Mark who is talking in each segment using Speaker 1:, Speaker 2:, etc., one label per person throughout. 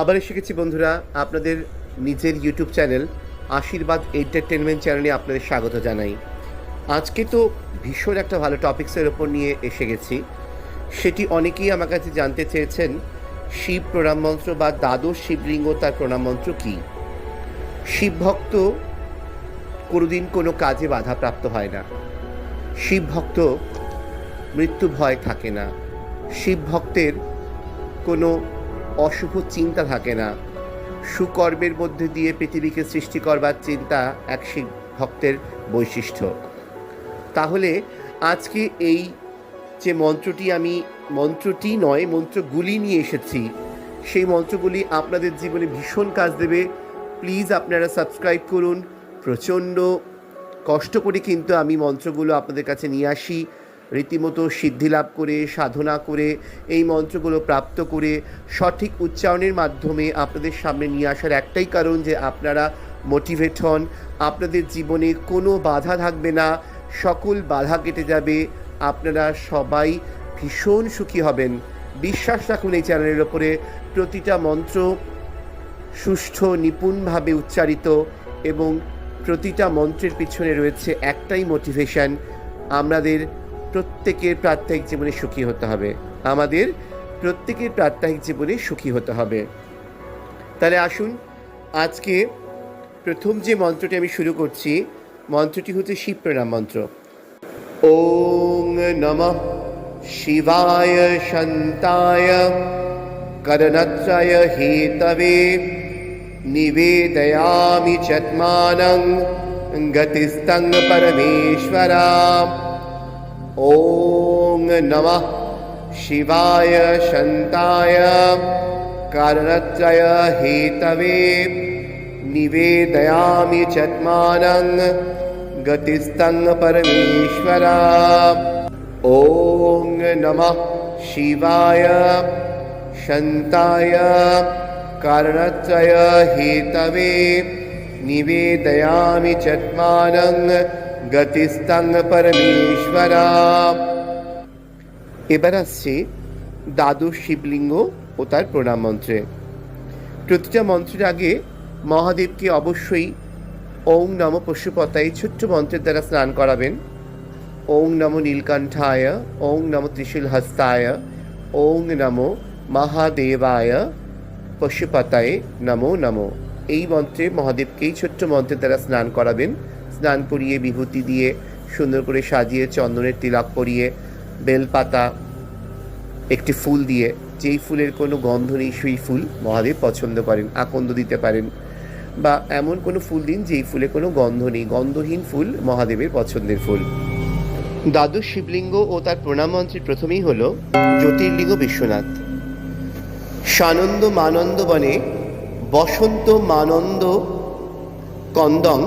Speaker 1: আবার এসে গেছি বন্ধুরা, আপনাদের নিজের ইউটিউব চ্যানেল আশীর্বাদ এন্টারটেনমেন্ট চ্যানেলে আপনাদের স্বাগত জানাই। আজকে তো ভীষণ একটা ভালো টপিক্সের ওপর নিয়ে এসে গেছি। সেটি অনেকেই আমার কাছে জানতে চেয়েছেন, শিব প্রণাম মন্ত্র বা দ্বাদশ শিবলিঙ্গ তার প্রণাম মন্ত্র কী? শিব ভক্ত কোনোদিন কোনো কাজে বাধাপ্রাপ্ত হয় না। শিব ভক্ত মৃত্যু ভয় থাকে না। শিব ভক্তের কোনো অশুভ চিন্তা থাকে না। সুকর্মের মধ্যে দিয়ে পৃথিবীকে সৃষ্টি করবার চিন্তা এক শিব ভক্তের বৈশিষ্ট্য। তাহলে আজকে এই যে মন্ত্রটি আমি, মন্ত্রটি নয়, মন্ত্রগুলি নিয়ে এসেছি, সেই মন্ত্রগুলি আপনাদের জীবনে ভীষণ কাজ দেবে। প্লিজ আপনারা সাবস্ক্রাইব করুন। প্রচণ্ড কষ্ট করে কিন্তু আমি মন্ত্রগুলো আপনাদের কাছে নিয়ে আসি। রীতিমতো সিদ্ধি লাভ করে, সাধনা করে, এই মন্ত্রগুলো প্রাপ্ত করে সঠিক উচ্চারণের মাধ্যমে আপনাদের সামনে নিয়ে আসার একটাই কারণ যে আপনারা মোটিভেট হন। আপনাদের জীবনে কোনো বাধা থাকবে না। সকল বাধা কেটে যাবে। আপনারা সবাই ভীষণ সুখী হবেন। বিশ্বাস রাখুন এই চ্যানেলের ওপরে প্রতিটা মন্ত্র সুষ্ঠ, নিপুণভাবে উচ্চারিত এবং প্রতিটা মন্ত্রের পিছনে রয়েছে একটাই মোটিভেশন আমাদের প্রত্যেকের প্রাত্যহিক জীবনে সুখী হতে হবে। আমাদের প্রত্যেকের প্রাত্যহিক জীবনে সুখী হতে হবে। তাহলে আসুন, আজকে প্রথম যে মন্ত্রটি আমি শুরু করছি, মন্ত্রটি হচ্ছে শিব প্রণাম মন্ত্র। ওং নমঃ শিবায় শান্তায় করণত্রয় হেতবে নিবেদয়ামি চত্মানং গতিস্তং পরমেশ্বরা। ॐ नमः शिवाय शन्ताय कारणत्रय हेतवे निवेदयामि चत्मानं गतिस्तं परमेश्वरा। ॐ नमः शिवाय शन्ताय कारणत्रय हेतवे निवेदयामि चत्मानं গতিস্তং পরমেশ্বরা এবার আসছে দ্বাদশ শিবলিঙ্গ ও তার প্রণাম মন্ত্রে প্রতিটা মন্ত্রের আগে মহাদেবকে অবশ্যই ওং নম পশুপতায় ছোট্ট মন্ত্রের দ্বারা স্নান করাবেন। ওং নম নীলকণ্ঠায়, ওং নম ত্রিশূল হস্তায় ওং নম মহাদেবায়, পশুপতায় নমো নমো। এই মন্ত্রে মহাদেবকেই ছোট্ট মন্ত্রের দ্বারা স্নান করাবেন। স্নান করিয়ে, বিভূতি দিয়ে সুন্দর করে সাজিয়ে, চন্দনের তিলক পরিয়ে, বেলপাতা, একটি ফুল দিয়ে, যেই ফুলের কোনো গন্ধ নেই সেই ফুল মহাদেব পছন্দ করেন, আকন্দ দিতে পারেন। বা এমন কোনো ফুল দিন যেই ফুলে কোনো গন্ধ নেই, গন্ধহীন ফুল মহাদেবের পছন্দের ফুল। দ্বাদশ শিবলিঙ্গ ও তার প্রণাম মন্ত্রী প্রথমেই হল জ্যোতির্লিঙ্গ বিশ্বনাথ। সানন্দ মানন্দ বনে বসন্ত মানন্দ কন্দং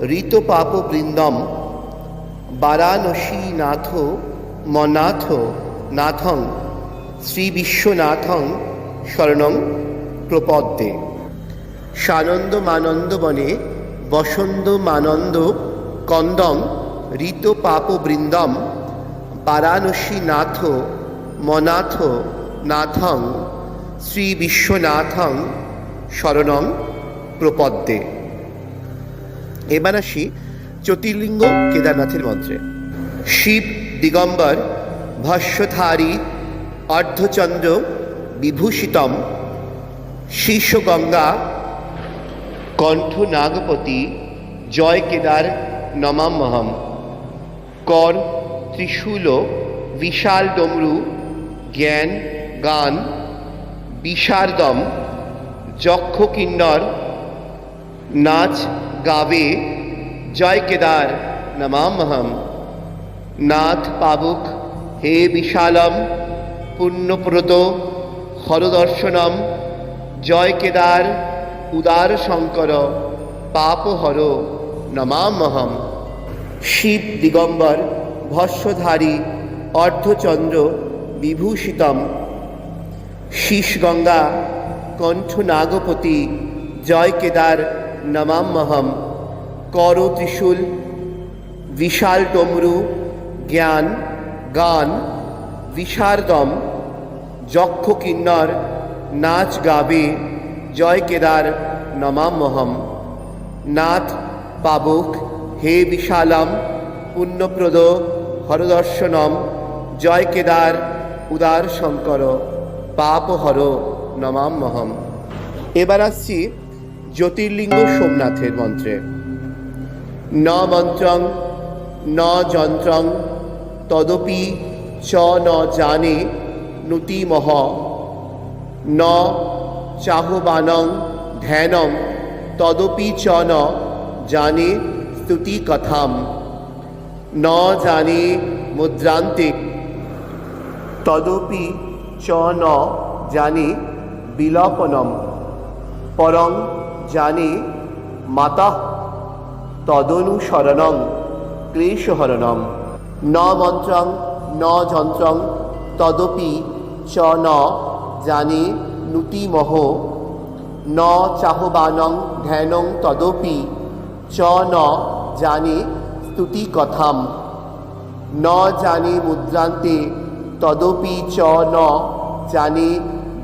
Speaker 1: ঋত পাপ বৃন্দম বারাণসী নাথ মনাথ নাথং শ্রী বিশ্বনাথং শরণং প্রপদ্যে। সানন্দ মানন্দ বনে বসন্ত মানন্দ কন্দং ঋত পাপ বৃন্দম বারাণসী নাথ মনাথ নাথং শ্রী বিশ্বনাথং শরণং প্রপদ্যে। এবার আসি জ্যোতির্লিঙ্গ কেদারনাথের মন্ত্রে। শিব, দিগম্বর ভস্যধারী অর্ধচন্দ্র, বিভূষিতম, শীর্ষগঙ্গা কণ্ঠ নাগপতি জয় কেদার নমামহম কর, ত্রিশূল, বিশাল ডমরু, জ্ঞান, গান, বিষারদম যক্ষ কিন্নর নাচ গাবে, জয় কেদার নমামহম নাথ পাবুক, হে বিশালম পুণ্যপ্রত হরদর্শনম, জয় কেদার, উদার শঙ্কর, পাপহর নমামহম শিব দিগম্বর ভস্যধারী অর্ধচন্দ্র, বিভূষিতম। শীষগঙ্গা কণ্ঠ নাগপতি জয় কেদার নমাম্যহম কর ত্রিশূল, বিশাল ডমরু জ্ঞান, গান বিশারদম যক্ষ কিন্নর, নাচ গাবে, জয় কেদার নমাম্যহম নাথ পাবুক হে বিশালম, পুণ্যপ্রদ, হরদর্শনম, জয় কেদার উদার শঙ্কর পাপ হর নমাম্যহম এবার আসছি জ্যোতির্লিঙ্গ সোমনাথের মন্ত্রে। ন মন্ত্রং, ন যন্ত্রং, তদপি চ ন জানে নুতিমহ। ন চাহবানং ধ্যানং তদপি চ ন জানে স্তুতি কথাম ন জানে মুদ্রান্তে, তদপি চ ন জানে বিলপনম। পরং জানে, মাতা তদনুসরণং ক্লেশহরণম। ন মন্ত্রং, ন যন্ত্রং, তদপি চ ন জানে নুতিমহ। ন চাহবানং, ধ্যানং, তদপি চ ন জানে স্তুতি কথাম ন জানে মুদ্রান্তে, তদপি চ ন জানে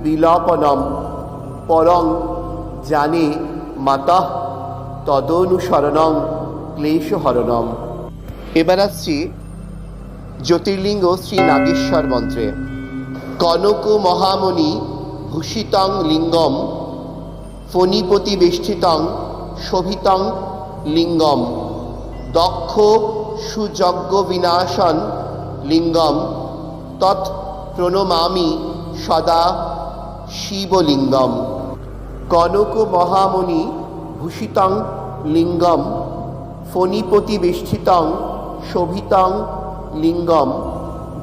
Speaker 1: বিলপনম। পরং জানে মাতঃ তদনুসরণং ক্লেশহরণম। এবার আসছি জ্যোতির্লিঙ্গ শ্রী নাগেশ্বর মন্ত্রে। কনক মহামণি ভূষিতং লিঙ্গম ফণিপতি বেষ্টিতং শোভিতং লিঙ্গম, দক্ষ সুযজ্ঞ বিনাশন লিঙ্গম, তৎ প্রণমামি সদা শিবলিঙ্গম। কনক মহামণি ভূষিতং লিঙ্গম, ফণিপতি বেষ্টিতং শোভিতং লিঙ্গম,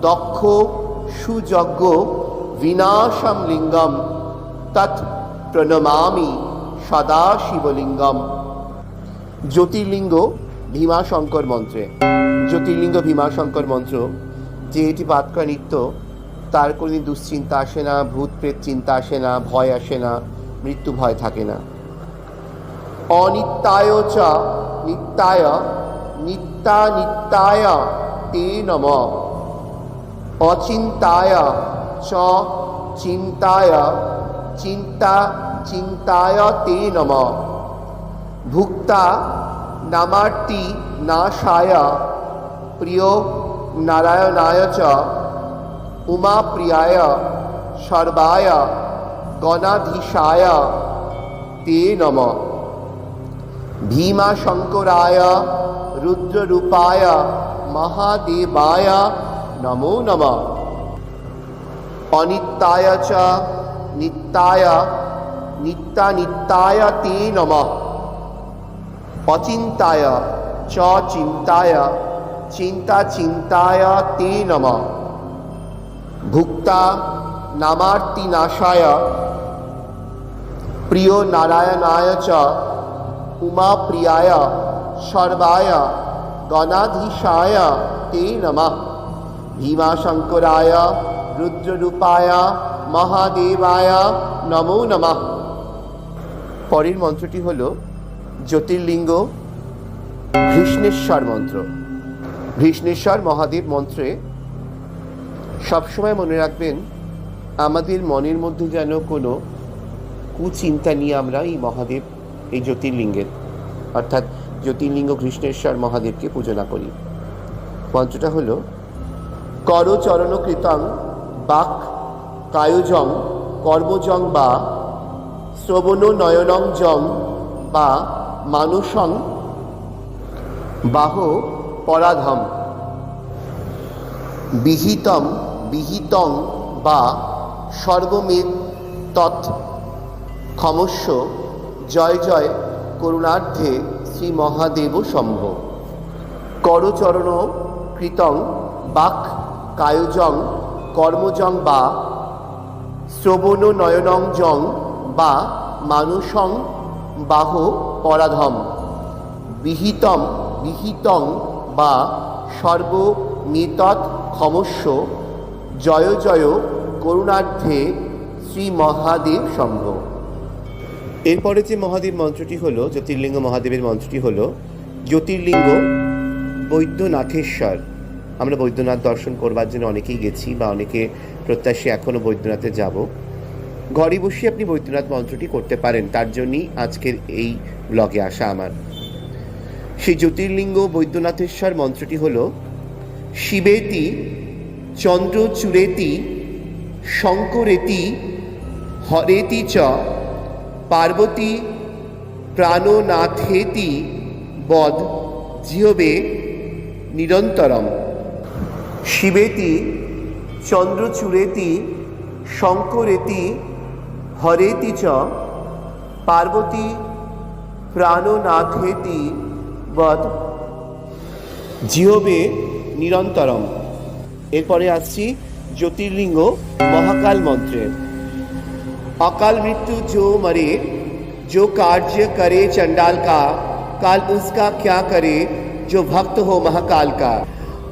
Speaker 1: দক্ষ সুযজ্ঞ বিনাশম লিঙ্গম, তৎ প্রণমামি সদা শিবলিঙ্গম জ্যোতির্লিঙ্গ ভীমাশঙ্কর মন্ত্রে। জ্যোতির্লিঙ্গ ভীমাশঙ্কর মন্ত্র, যে এটি পাঠ নিত্য তার কোনোদিন দুশ্চিন্তা আসে না ভূত প্রেত চিন্তা আসে না, ভয় আসে না। মৃত্যু ভয় থাকে না। অনিত্যায় চ নিত্যায় নিত্যা নিত্যায় তে নম। অচিন্তায় চ চিন্তায়, চিন্তা চিন্তায় তে নম। ভুক্তা নামার্তি নাশায়, প্রিয় নারায়ণায় চ। উমাপ্রিয়ায় সর্বায় গণাধীশায় তে নম। ভীমাশঙ্করায় রুদ্ররূপায় মহাদেবায় নমো নম। অনিত্যায় চ নিত্যায়, নিত্যানিত্যায় তে নম। অচিন্তায় চ চিন্তায় চিন্তা চিন্তায় তে নম। ভুক্তা নামার্তি নাশায় প্রিয় নারায়ণায় চ, উমাপ্রিয়ায়, সর্বায়, গণাধীশায়, তে নমঃ। ভীমাশঙ্করায়, রুদ্ররূপায়, মহাদেবায়, নমো নমঃ। পরের মন্ত্রটি হল জ্যোতির্লিঙ্গ, ভীষ্ণেশ্বর মন্ত্র। ভীষ্ণেশ্বর মহাদেব মন্ত্রে সবসময় মনে রাখবেন, আমাদের মনের মধ্যে যেন কোনো কুচিন্তা নিয়ে আমরা এই মহাদেব, এই জ্যোতির্লিঙ্গের, অর্থাৎ জ্যোতির্লিঙ্গ কৃষ্ণেশ্বর মহাদেবকে পূজনা করি। মন্ত্রটা হলো করচরণ কৃতং বাক কায়োজং কর্মজং বা শ্রবণ নয়নং জং বা মানুষং বাহ পরাধম বিহিতম বিহিতং বা সর্বমেদ তৎ ক্ষমস্য জয় জয় করুণার্ধে শ্রী মহাদেব সম্ভ করচরণ কৃতং বাক কায়োজং কর্মজং বা শ্রবণ নয়নং জং বা মানুষং বাহ পরাধম। বিহিতম, বিহিতং বা সর্বমেতৎ ক্ষমস্য জয় জয় করুণার্ধে শ্রী মহাদেব সম্ভ এরপরে যে মহাদেব মন্ত্রটি হলো জ্যোতির্লিঙ্গ মহাদেবের মন্ত্রটি হলো, জ্যোতির্লিঙ্গ বৈদ্যনাথেশ্বর। আমরা বৈদ্যনাথ দর্শন করবার জন্য অনেকেই গেছি বা অনেকে প্রত্যাশী এখনও বৈদ্যনাথে যাব। ঘরে বসে আপনি বৈদ্যনাথ মন্ত্রটি করতে পারেন, তার জন্যই আজকের এই ব্লগে আসা আমার। সেই জ্যোতির্লিঙ্গ বৈদ্যনাথেশ্বর মন্ত্রটি হল, শিবেতি চন্দ্রচূড়েতি শঙ্করেতি হরেতি চ পার্বতী প্রাণনাথেতি বদ জিহবে নিরন্তরম। শিবেতি, চন্দ্রচূড়েতি, শঙ্করেতি, হরেতি চ, পার্বতী প্রাণনাথেতি বদ জিহবে নিরন্তরম। এরপরে আসছি জ্যোতির্লিঙ্গ মহাকাল মন্ত্রের। अकाल मृत्यु जो मरे जो कार्य करे चंडाल का काल उसका क्या करे जो भक्त हो महाकाल का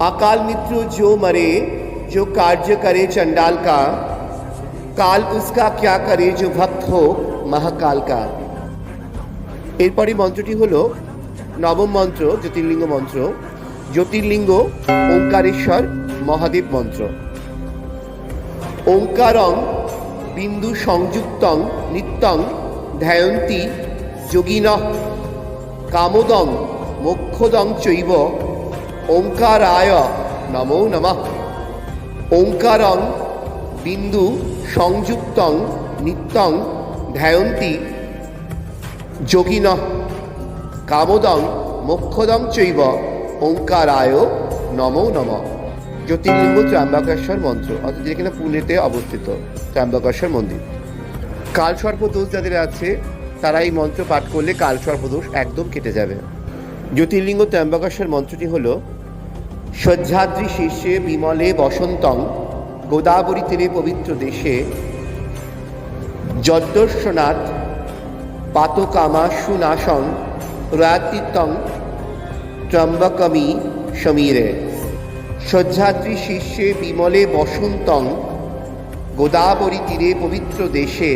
Speaker 1: अकाल मृत्यु जो मरे जो कार्य करे चंडाल का काल उसका क्या करे जो भक्त हो महाकाल का এরপরে মন্ত্রটি হলো নবম মন্ত্র জ্যোতির্লিঙ্গ মন্ত্র জ্যোতির্লিঙ্গ ওঙ্কারেশ্বর মহাদেব মন্ত্র ওঙ্কারং বিন্দু সংযুক্তং, নিত্যং, ধ্যায়ন্তি, যোগিন কামোদং, মোক্ষদং চৈব, ওঙ্কারায় নমো নমঃ। ওঙ্কারং, বিন্দু সংযুক্তং, নিত্যং, ধ্যায়ন্তি, যোগিন কামোদং, মোক্ষদং চৈব, ওঙ্কারায় নমো নমঃ। জ্যোতির্লিঙ্গ ত্র্যম্বকেশ্বর মন্ত্র, অর্থাৎ যেখানে পুনেতে অবস্থিত, ত্র্যম্বকেশ্বর মন্দির। কালসর্প দোষ যাদের আছে, তারা এই মন্ত্র পাঠ করলে কালসর্প দোষ একদম কেটে যাবে। জ্যোতির্লিঙ্গ ত্র্যম্বকেশ্বর মন্ত্রটি হল সহ্যাদ্রি শীর্ষে বিমলে বসন্তং, গোদাবরী তীরে পবিত্র দেশে, যদ্দর্শনাথ পাতকামা সুনাশং রাতিতং ত্রম্বকমি সমীরে। সহ্যাদ্রি শীর্ষে বিমলে বসন্তং, গোদাবরী তীরে পবিত্র দেশে।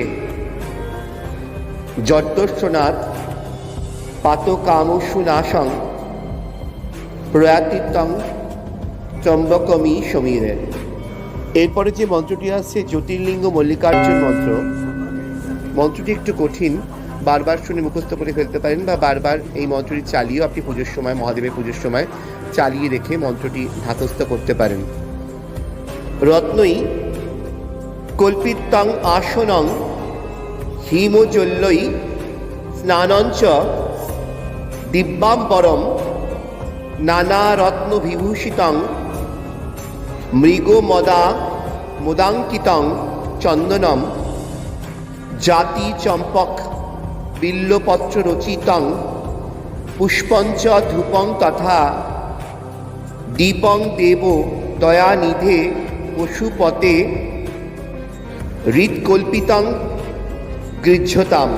Speaker 1: যদ্দর্শনাথ পাতকামসুনাশং প্রয়াতিতং চম্বকমি সমীরে। এরপরে যে মন্ত্রটি আসছে, জ্যোতির্লিঙ্গ মল্লিকার্জুন মন্ত্র, মন্ত্রটি একটু কঠিন, বারবার শুনে মুখস্থ করে ফেলতে পারেন বা বারবার এই মন্ত্রটি চালিয়েও আপনি পুজোর সময়, মহাদেবের পুজোর সময় চালিয়ে রেখে মন্ত্রটি ধাতস্থ করতে পারেন। রত্নই কল্পিতং আসনং হিমজল্যই স্নানঞ্চ দিব্যাম্বরম নানা বিভূষিতং মৃগমদা মুদাঙ্কিতং চন্দনম জাতি চম্পক বিল্লপত্র রচিতং পুষ্পঞ্চ ধূপং তথা দীপং দেব দয়ানিধে পশুপতে হৃৎকল্পিতং গৃহ্যতাম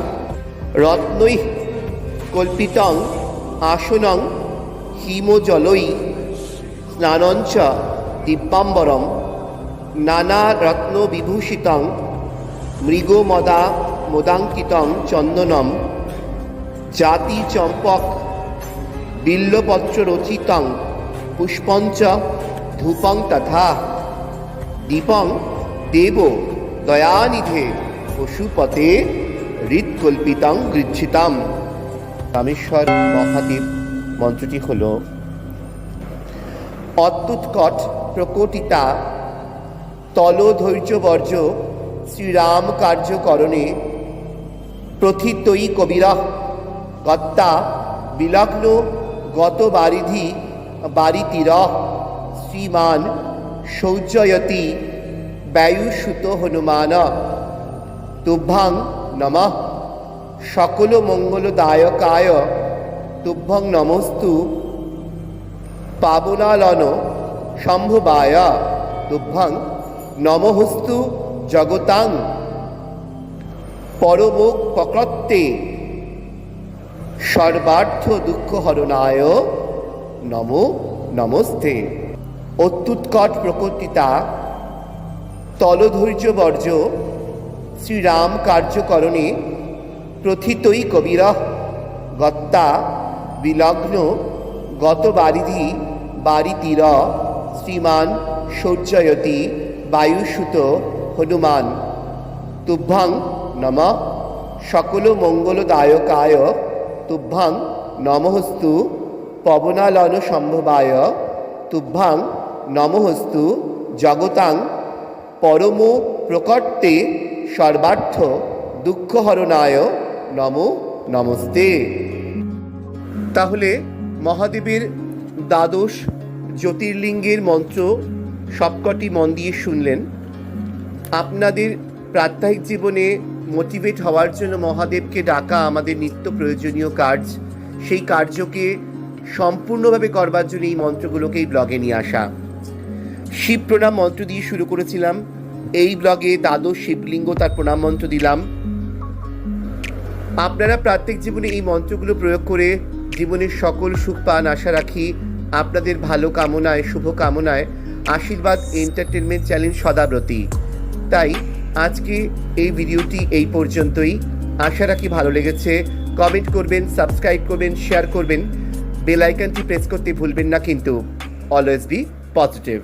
Speaker 1: রত্নৈ কল্পিতং আসনং হিমজলই স্নানঞ্চ দিব্যাম্বরম নানা রত্ন বিভূষিতং মৃগমদা মোদাঙ্কিতং চন্দনম জাতি চম্পক বিল্লপত্র পুষ্পঞ্চ, ধূপং তথা দীপং দেব দয়ানিধে পশুপতে হৃৎকল্পিতং গৃচ্ছিতাম রামেশ্বর মহাদেব, মন্ত্রটি হল অত্যুৎকট প্রকটিতা তল ধৈর্যবর্জ শ্রীরাম কার্যকরণে প্রথিতই কবিরহ কত্তা বিলগ্ন গত বারিধি বারিতির শ্রীমান সৌজয়তি বায়ুসুত হনুমান। তুভ্যাং নম। সকল মঙ্গলদায়কায় তুভ্যং নমস্তু। পাবনালন সম্ভবায়। তুভ্যং নমহস্তু জগতাং। পরমোক সর্বার্থ দুঃখ হরণায় নম নমস্তে। অত্যুৎকট প্রকৃতিতা তলধৈর্য বর্জ্য শ্রীরাম কার্যকরণে প্রথিতই কবির গত্তা, বিলগ্ন গত বারিধি বারিতির, শ্রীমান সৌর্যয়তি, বায়ুসুত, হনুমান। তুভ্যাং নম। সকল মঙ্গলদায়কায় তুভ্যাং নমহস্তু পবনালন সম্ভবায় তুভ্যাং নমহস্তু জগতাং পরম প্রকর্তে সর্বার্থ দুঃখহরণায় নম নমস্তে। তাহলে মহাদেবের দ্বাদশ জ্যোতির্লিঙ্গের মন্ত্র সবকটি মন দিয়ে শুনলেন। আপনাদের প্রাত্যহিক জীবনে মোটিভেট হওয়ার জন্য মহাদেবকে ডাকা আমাদের নিত্য প্রয়োজনীয় কাজ সেই কার্যকে সম্পূর্ণভাবে করবার জন্য এই মন্ত্রগুলোকে এই ব্লগে নিয়ে আসা। শিব প্রণাম মন্ত্র দিয়ে শুরু করেছিলাম। এই ব্লগে দ্বাদশ শিবলিঙ্গ তার প্রণাম মন্ত্র দিলাম। আপনারা প্রাত্যেক জীবনে এই মন্ত্রগুলো প্রয়োগ করে জীবনের সকল সুখ পান আশা রাখি। আপনাদের ভালো কামনায়, শুভ কামনায় আশীর্বাদ এন্টারটেনমেন্ট চ্যানেল সদাব্রতী। তাই আজকে এই ভিডিওটি এই পর্যন্তই। আশা রাখি ভালো লেগেছে। কমেন্ট করবেন সাবস্ক্রাইব করবেন শেয়ার করবেন। বেল আইকনটি প্রেস করতে ভুলবেন না কিন্তু। Always be positive.